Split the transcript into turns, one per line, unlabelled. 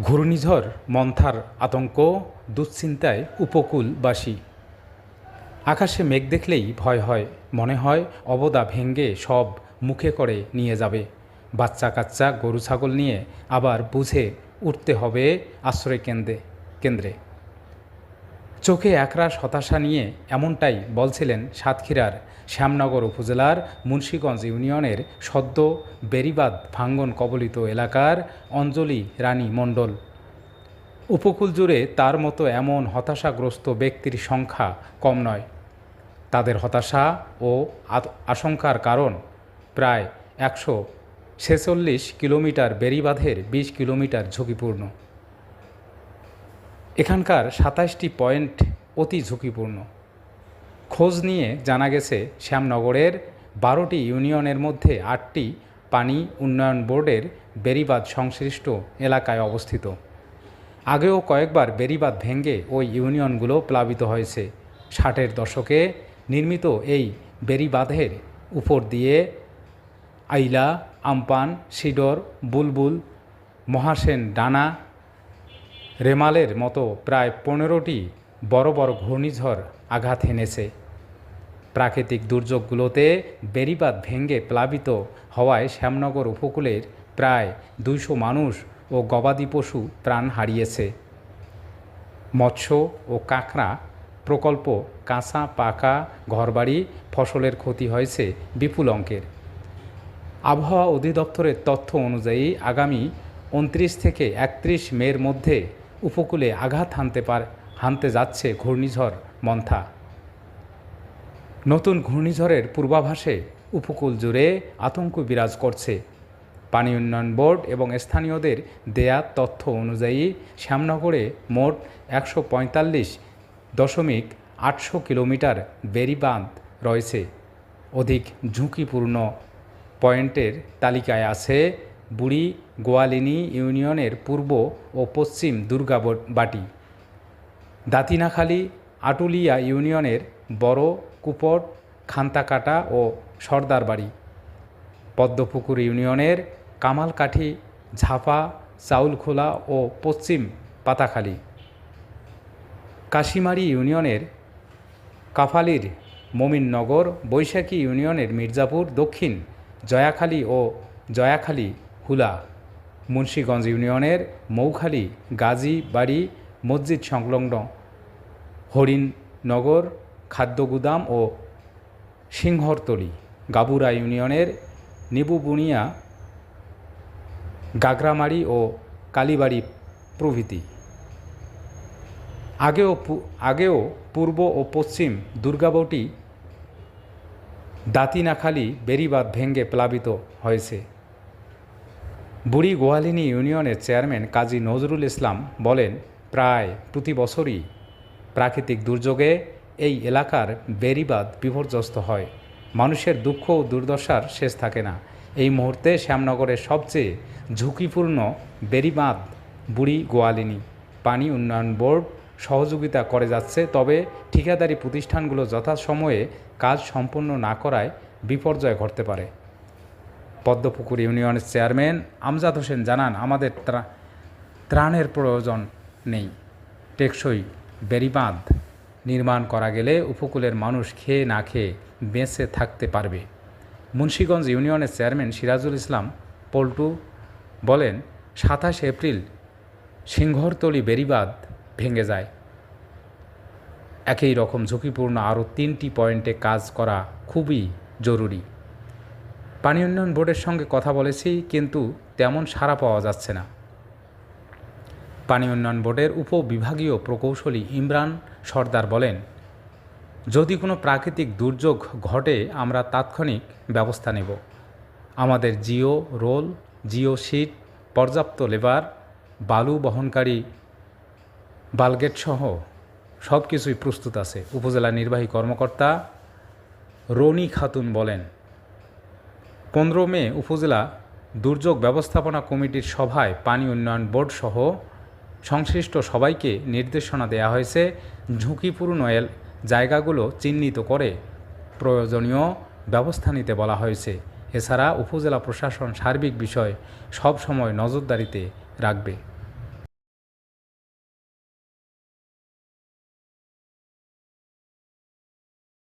ঘূর্ণিঝড়, মন্থার আতঙ্ক, দুশ্চিন্তায় উপকূলবাসী। আকাশে মেঘ দেখলেই ভয় হয়, মনে হয় অবদা ভেঙ্গে সব মুখে করে নিয়ে যাবে। বাচ্চা কাচ্চা, গরু ছাগল নিয়ে আবার বুঝে উঠতে হবে আশ্রয় কেন্দ্রে কেন্দ্রে। চোখে একরাশ হতাশা নিয়ে এমনটাই বলছিলেন সাতক্ষীরার শ্যামনগর উপজেলার মুন্সীগঞ্জ ইউনিয়নের সদ্য বেরিবাদ ভাঙ্গন কবলিত এলাকার অঞ্জলি রানী মণ্ডল। উপকূল জুড়ে তার মতো এমন হতাশাগ্রস্ত ব্যক্তির সংখ্যা কম নয়। তাদের হতাশা ও আশঙ্কার কারণ প্রায় একশো ছেচল্লিশ কিলোমিটার বেরিবাঁধের বিশ কিলোমিটার ঝুঁকিপূর্ণ। এখানকার সাতাশটি পয়েন্ট অতি ঝুঁকিপূর্ণ। খোঁজ নিয়ে জানা গেছে, শ্যামনগরের বারোটি ইউনিয়নের মধ্যে আটটি পানি উন্নয়ন বোর্ডের বেরিবাঁধ সংশ্লিষ্ট এলাকায় অবস্থিত। আগেও কয়েকবার বেরিবাঁধ ভেঙ্গে ওই ইউনিয়নগুলো প্লাবিত হয়েছে। ষাটের দশকে নির্মিত এই বেরিবাঁধের উপর দিয়ে আইলা, আমপান, সিডর, বুলবুল, মহাসেন, ডানা রেমালের মতো প্রায় পনেরোটি বড় বড় ঘূর্ণিঝড় আঘাত হেনেছে। প্রাকৃতিক দুর্যোগগুলোতে বেড়িবাঁধ ভেঙে প্লাবিত হওয়ায় শ্যামনগর উপকূলের প্রায় দুইশো মানুষ ও গবাদি পশু প্রাণ হারিয়েছে। মৎস্য ও কাঁকড়া প্রকল্প কাঁচা, পাকা ঘরবাড়ি ফসলের ক্ষতি হয়েছে বিপুল অঙ্কের। আবহাওয়া অধিদপ্তরের তথ্য অনুযায়ী আগামী উনত্রিশ থেকে একত্রিশ মের মধ্যে উপকূলে আঘাত হানতে পার, হানতে যাচ্ছে ঘূর্ণিঝড় মন্থা। নতুন ঘূর্ণিঝড়ের পূর্বাভাসে উপকূল জুড়ে আতঙ্ক বিরাজ করছে। পানি উন্নয়ন বোর্ড এবং স্থানীয়দের দেয়া তথ্য অনুযায়ী শ্যামনগরে মোট একশো পঁয়তাল্লিশ দশমিক আটশো কিলোমিটার বেরিবাঁধ রয়েছে। অধিক ঝুঁকিপূর্ণ পয়েন্টের তালিকায় আছে বুড়ি গোয়ালিনী ইউনিয়নের পূর্ব ও পশ্চিম দুর্গাবাটি। দাতিনাখালী আটুলিয়া ইউনিয়নের বড় কুপট, খান্তাকাটা ও সর্দারবাড়ি। পদ্মপুকুর ইউনিয়নের কামালকাঠি, ঝাপা, চাউলখোলা ও পশ্চিম পাতাখালী। কাশিমারি ইউনিয়নের কাফালির মমিননগর, বৈশাখী ইউনিয়নের মির্জাপুর, দক্ষিণ জয়াখালী ও জয়াখালী হুলা, মুন্সীগঞ্জ ইউনিয়নের মৌখালী, গাজী বাড়ি, মসজিদ সংলগ্ন হরিণনগর খাদ্যগুদাম ও সিংহরতলি, গাবুরা ইউনিয়নের নিবুবুনিয়া, গাগরামারি ও কালীবাড়ি প্রভৃতি। আগেও আগেও পূর্ব ও পশ্চিম দুর্গাবতী দাতিনাখালী বেরিবাঁধ ভেঙ্গে প্লাবিত হয়েছে। বুড়ি গোয়ালিনী ইউনিয়নের চেয়ারম্যান কাজী নজরুল ইসলাম বলেন, প্রায় প্রতি বছরই প্রাকৃতিক দুর্যোগে এই এলাকার বেরিবাঁধ বিপর্যস্ত হয়। মানুষের দুঃখ ও দুর্দশার শেষ থাকে না। এই মুহূর্তে শ্যামনগরের সবচেয়ে ঝুঁকিপূর্ণ বেরিবাঁধ বুড়ি গোয়ালিনী পানি উন্নয়ন বোর্ড সহযোগিতা করে যাচ্ছে, তবে ঠিকাদারি প্রতিষ্ঠানগুলো যথাসময়ে কাজ সম্পন্ন না করায় বিপর্যয় ঘটতে পারে। পদ্মপুকুর ইউনিয়নের চেয়ারম্যান আমজাদ হোসেন জানান, আমাদের ত্রা- ত্রাণের প্রয়োজন নেই। টেকসই বেড়িবাঁধ নির্মাণ করা গেলে উপকূলের মানুষ খেয়ে না খেয়ে বেঁচে থাকতে পারবে। মুন্সীগঞ্জ ইউনিয়নের চেয়ারম্যান সিরাজুল ইসলাম পল্টু বলেন, সাতাশ এপ্রিল সিংহরতলি বেড়িবাঁধ ভেঙে যায়। একই রকম ঝুঁকিপূর্ণ আরও তিনটি পয়েন্টে কাজ করা খুবই জরুরি। পানি উন্নয়ন বোর্ডের সঙ্গে কথা বলেছি, কিন্তু তেমন সাড়া পাওয়া যাচ্ছে না। পানি উন্নয়ন বোর্ডের উপবিভাগীয় প্রকৌশলী ইমরান সর্দার বলেন, যদি কোনো প্রাকৃতিক দুর্যোগ ঘটে, আমরা তাৎক্ষণিক ব্যবস্থা নেব। আমাদের জিও রোল, জিও শিট, পর্যাপ্ত লেবার, বালু বহনকারী বালগেট সহ সব কিছুই প্রস্তুত আছে। উপজেলা নির্বাহী কর্মকর্তা রনি খাতুন বলেন পনেরো মে উপজেলা দুর্যোগ ব্যবস্থাপনা কমিটির সভায় পানি উন্নয়ন বোর্ড সহ সংশ্লিষ্ট সবাইকে নির্দেশনা দেওয়া হয়েছে। ঝুঁকিপূর্ণ জায়গাগুলো চিহ্নিত করে প্রয়োজনীয় ব্যবস্থা নিতে বলা হয়েছে। এছাড়া উপজেলা প্রশাসন সার্বিক বিষয় সব সময় নজরদারিতে রাখবে।